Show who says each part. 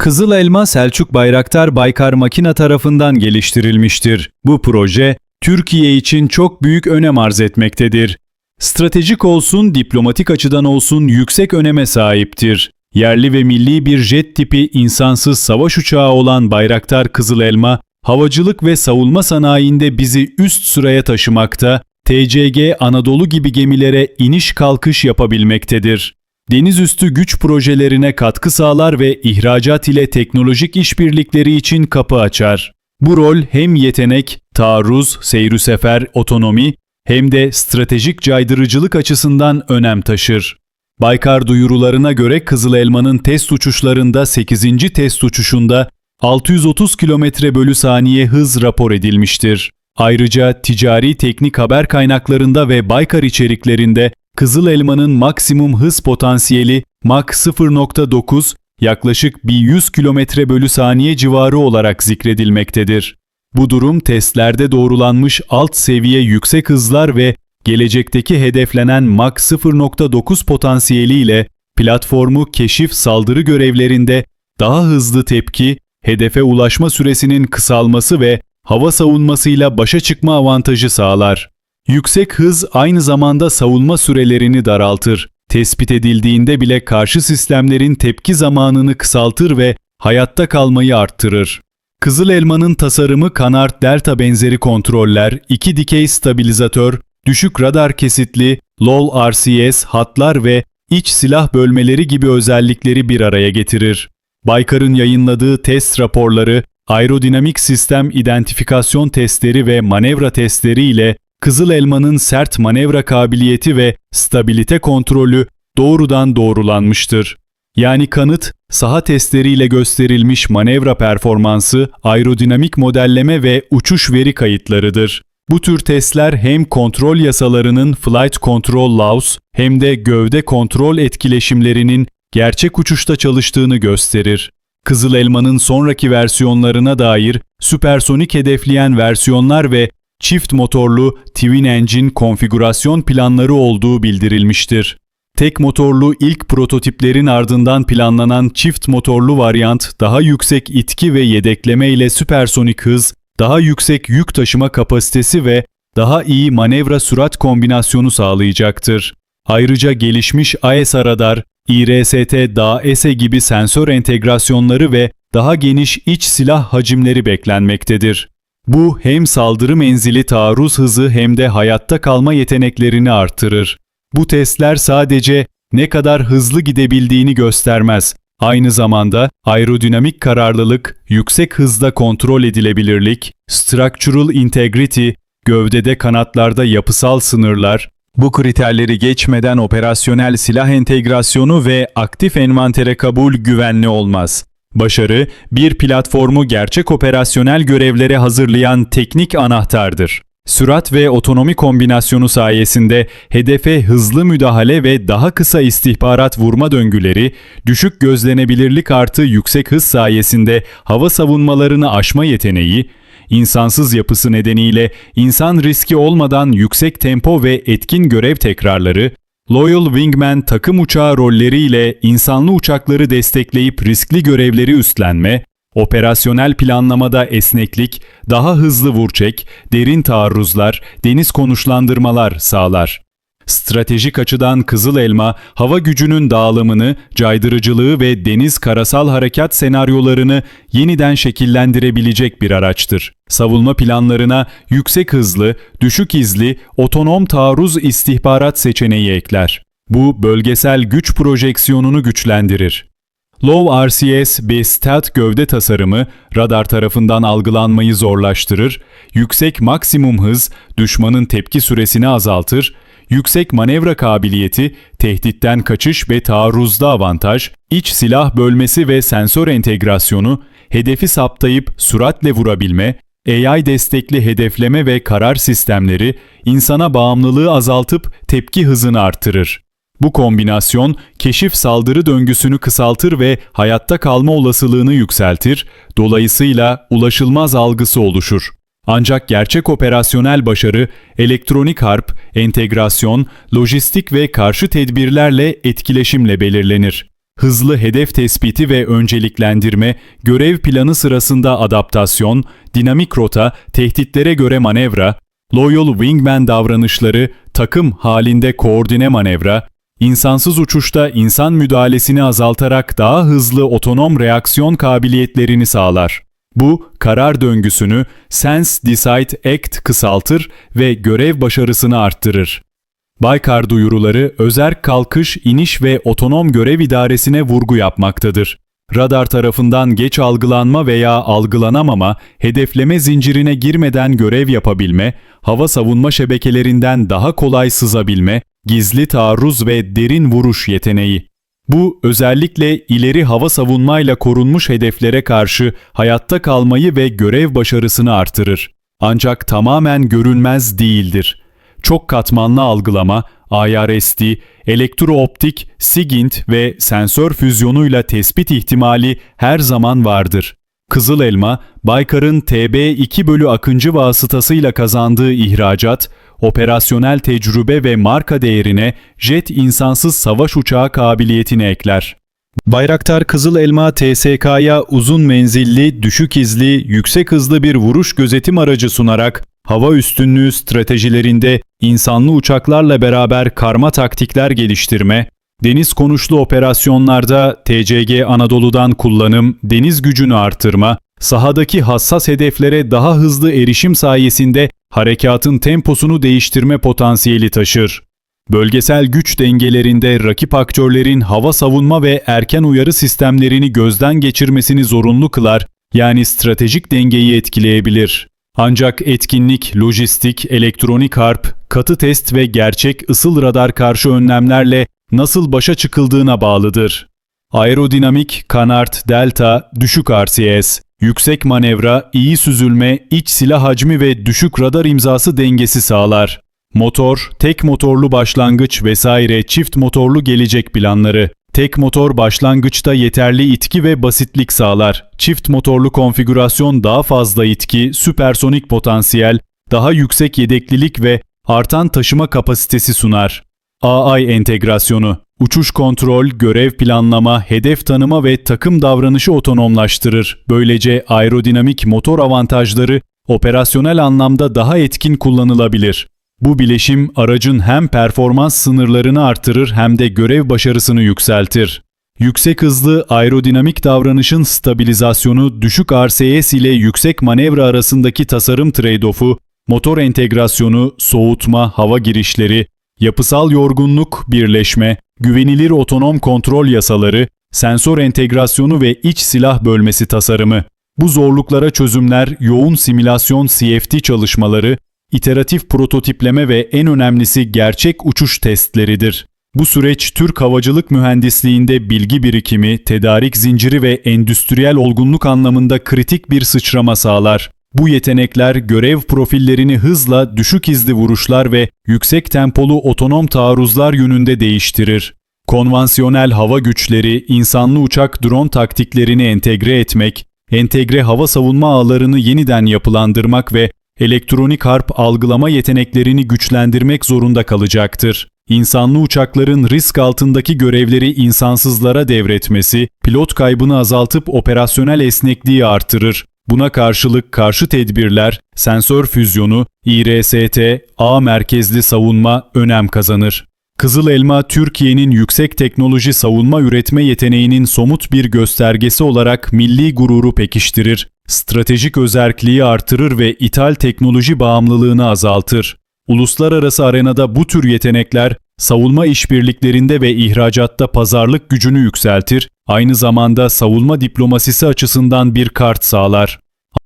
Speaker 1: Kızıl Elma Selçuk Bayraktar Baykar Makina tarafından geliştirilmiştir. Bu proje Türkiye için çok büyük önem arz etmektedir. Stratejik olsun, diplomatik açıdan olsun yüksek öneme sahiptir. Yerli ve milli bir jet tipi insansız savaş uçağı olan Bayraktar Kızıl Elma, havacılık ve savunma sanayinde bizi üst sıraya taşımakta, TCG Anadolu gibi gemilere iniş kalkış yapabilmektedir. Denizüstü güç projelerine katkı sağlar ve ihracat ile teknolojik işbirlikleri için kapı açar. Bu rol hem yetenek, taarruz, seyrü sefer, otonomi hem de stratejik caydırıcılık açısından önem taşır. Baykar duyurularına göre Kızıl Elma'nın test uçuşlarında 8. test uçuşunda 630 km bölü saniye hız rapor edilmiştir. Ayrıca ticari teknik haber kaynaklarında ve Baykar içeriklerinde Kızıl Elma'nın maksimum hız potansiyeli Mach 0.9 yaklaşık bir 100 km bölü saniye civarı olarak zikredilmektedir. Bu durum testlerde doğrulanmış alt seviye yüksek hızlar ve gelecekteki hedeflenen Mach 0.9 potansiyeliyle platformu keşif saldırı görevlerinde daha hızlı tepki, hedefe ulaşma süresinin kısalması ve hava savunmasıyla başa çıkma avantajı sağlar. Yüksek hız aynı zamanda savunma sürelerini daraltır. Tespit edildiğinde bile karşı sistemlerin tepki zamanını kısaltır ve hayatta kalmayı arttırır. Kızıl Elma'nın tasarımı kanart delta benzeri kontroller, iki dikey stabilizatör, düşük radar kesitli, LOL RCS hatlar ve iç silah bölmeleri gibi özellikleri bir araya getirir. Baykar'ın yayınladığı test raporları, aerodinamik sistem identifikasyon testleri ve manevra testleri ile Kızıl Elma'nın sert manevra kabiliyeti ve stabilite kontrolü doğrudan doğrulanmıştır. Yani kanıt, saha testleriyle gösterilmiş manevra performansı, aerodinamik modelleme ve uçuş veri kayıtlarıdır. Bu tür testler hem kontrol yasalarının Flight Control Laws hem de gövde kontrol etkileşimlerinin gerçek uçuşta çalıştığını gösterir. Kızıl Elma'nın sonraki versiyonlarına dair süpersonik hedefleyen versiyonlar ve çift motorlu Twin Engine konfigürasyon planları olduğu bildirilmiştir. Tek motorlu ilk prototiplerin ardından planlanan çift motorlu varyant daha yüksek itki ve yedekleme ile süpersonik hız, daha yüksek yük taşıma kapasitesi ve daha iyi manevra sürat kombinasyonu sağlayacaktır. Ayrıca gelişmiş AESA radar, IRST DAESE gibi sensör entegrasyonları ve daha geniş iç silah hacimleri beklenmektedir. Bu hem saldırı menzili taarruz hızı hem de hayatta kalma yeteneklerini artırır. Bu testler sadece ne kadar hızlı gidebildiğini göstermez. Aynı zamanda aerodinamik kararlılık, yüksek hızda kontrol edilebilirlik, structural integrity, gövdede kanatlarda yapısal sınırlar, bu kriterleri geçmeden operasyonel silah entegrasyonu ve aktif envantere kabul güvenli olmaz. Başarı, bir platformu gerçek operasyonel görevlere hazırlayan teknik anahtardır. Sürat ve otonomi kombinasyonu sayesinde hedefe hızlı müdahale ve daha kısa istihbarat vurma döngüleri, düşük gözlenebilirlik artı yüksek hız sayesinde hava savunmalarını aşma yeteneği, insansız yapısı nedeniyle insan riski olmadan yüksek tempo ve etkin görev tekrarları, Loyal Wingman takım uçağı rolleriyle insanlı uçakları destekleyip riskli görevleri üstlenme, operasyonel planlamada esneklik, daha hızlı vurçek, derin taarruzlar, deniz konuşlandırmalar sağlar. Stratejik açıdan Kızıl Elma, hava gücünün dağılımını, caydırıcılığı ve deniz karasal harekat senaryolarını yeniden şekillendirebilecek bir araçtır. Savunma planlarına yüksek hızlı, düşük izli, otonom taarruz istihbarat seçeneği ekler. Bu bölgesel güç projeksiyonunu güçlendirir. Low RCS bir stealth gövde tasarımı radar tarafından algılanmayı zorlaştırır, yüksek maksimum hız düşmanın tepki süresini azaltır, yüksek manevra kabiliyeti, tehditten kaçış ve taarruzda avantaj, iç silah bölmesi ve sensör entegrasyonu, hedefi saptayıp süratle vurabilme, AI destekli hedefleme ve karar sistemleri insana bağımlılığı azaltıp tepki hızını artırır. Bu kombinasyon keşif saldırı döngüsünü kısaltır ve hayatta kalma olasılığını yükseltir, dolayısıyla ulaşılmaz algısı oluşur. Ancak gerçek operasyonel başarı elektronik harp, entegrasyon, lojistik ve karşı tedbirlerle etkileşimle belirlenir. hızlı hedef tespiti ve önceliklendirme, görev planı sırasında adaptasyon, dinamik rota, tehditlere göre manevra, loyal wingman davranışları, takım halinde koordine manevra, insansız uçuşta insan müdahalesini azaltarak daha hızlı otonom reaksiyon kabiliyetlerini sağlar. Bu, karar döngüsünü Sense, Decide, Act kısaltır ve görev başarısını arttırır. Baykar duyuruları özerk kalkış, iniş ve otonom görev idaresine vurgu yapmaktadır. Radar tarafından geç algılanma veya algılanamama, hedefleme zincirine girmeden görev yapabilme, hava savunma şebekelerinden daha kolay sızabilme, gizli taarruz ve derin vuruş yeteneği. Bu özellikle ileri hava savunmayla korunmuş hedeflere karşı hayatta kalmayı ve görev başarısını artırır. Ancak tamamen görünmez değildir. Çok katmanlı algılama, IRST, elektrooptik, SIGINT ve sensör füzyonuyla tespit ihtimali her zaman vardır. Kızıl Elma, Baykar'ın TB2 bölü Akıncı vasıtasıyla kazandığı ihracat, operasyonel tecrübe ve marka değerine jet insansız savaş uçağı kabiliyetini ekler. Bayraktar Kızıl Elma TSK'ya uzun menzilli, düşük izli, yüksek hızlı bir vuruş gözetim aracı sunarak hava üstünlüğü stratejilerinde insanlı uçaklarla beraber karma taktikler geliştirme, deniz konuşlu operasyonlarda TCG Anadolu'dan kullanım, deniz gücünü artırma, sahadaki hassas hedeflere daha hızlı erişim sayesinde harekatın temposunu değiştirme potansiyeli taşır. Bölgesel güç dengelerinde rakip aktörlerin hava savunma ve erken uyarı sistemlerini gözden geçirmesini zorunlu kılar, yani stratejik dengeyi etkileyebilir. Ancak etkinlik, lojistik, elektronik harp, katı test ve gerçek ısıl radar karşı önlemlerle nasıl başa çıkıldığına bağlıdır. Aerodinamik, kanart, delta, düşük RCS, yüksek manevra, iyi süzülme, iç silah hacmi ve düşük radar imzası dengesi sağlar. Motor, tek motorlu başlangıç vesaire çift motorlu gelecek planları. Tek motor başlangıçta yeterli itki ve basitlik sağlar. Çift motorlu konfigürasyon daha fazla itki, süpersonik potansiyel, daha yüksek yedeklilik ve artan taşıma kapasitesi sunar. AI entegrasyonu, uçuş kontrol, görev planlama, hedef tanıma ve takım davranışı otonomlaştırır. Böylece aerodinamik motor avantajları operasyonel anlamda daha etkin kullanılabilir. Bu bileşim aracın hem performans sınırlarını artırır hem de görev başarısını yükseltir. Yüksek hızlı aerodinamik davranışın stabilizasyonu düşük RCS ile yüksek manevra arasındaki tasarım trade-off'u, motor entegrasyonu, soğutma, hava girişleri, yapısal yorgunluk, birleşme, güvenilir otonom kontrol yasaları, sensör entegrasyonu ve iç silah bölmesi tasarımı. Bu zorluklara çözümler yoğun simülasyon CFD çalışmaları, iteratif prototipleme ve en önemlisi gerçek uçuş testleridir. Bu süreç Türk havacılık mühendisliğinde bilgi birikimi, tedarik zinciri ve endüstriyel olgunluk anlamında kritik bir sıçrama sağlar. Bu yetenekler görev profillerini hızla düşük izli vuruşlar ve yüksek tempolu otonom taarruzlar yönünde değiştirir. Konvansiyonel hava güçleri, insanlı uçak drone taktiklerini entegre etmek, entegre hava savunma ağlarını yeniden yapılandırmak ve elektronik harp algılama yeteneklerini güçlendirmek zorunda kalacaktır. İnsanlı uçakların risk altındaki görevleri insansızlara devretmesi, pilot kaybını azaltıp operasyonel esnekliği artırır. Buna karşılık karşı tedbirler, sensör füzyonu, IRST, ağ merkezli savunma önem kazanır. Kızıl Elma, Türkiye'nin yüksek teknoloji savunma üretme yeteneğinin somut bir göstergesi olarak milli gururu pekiştirir, stratejik özerkliği artırır ve ithal teknoloji bağımlılığını azaltır. Uluslararası arenada bu tür yetenekler savunma işbirliklerinde ve ihracatta pazarlık gücünü yükseltir, aynı zamanda savunma diplomasisi açısından bir kart sağlar.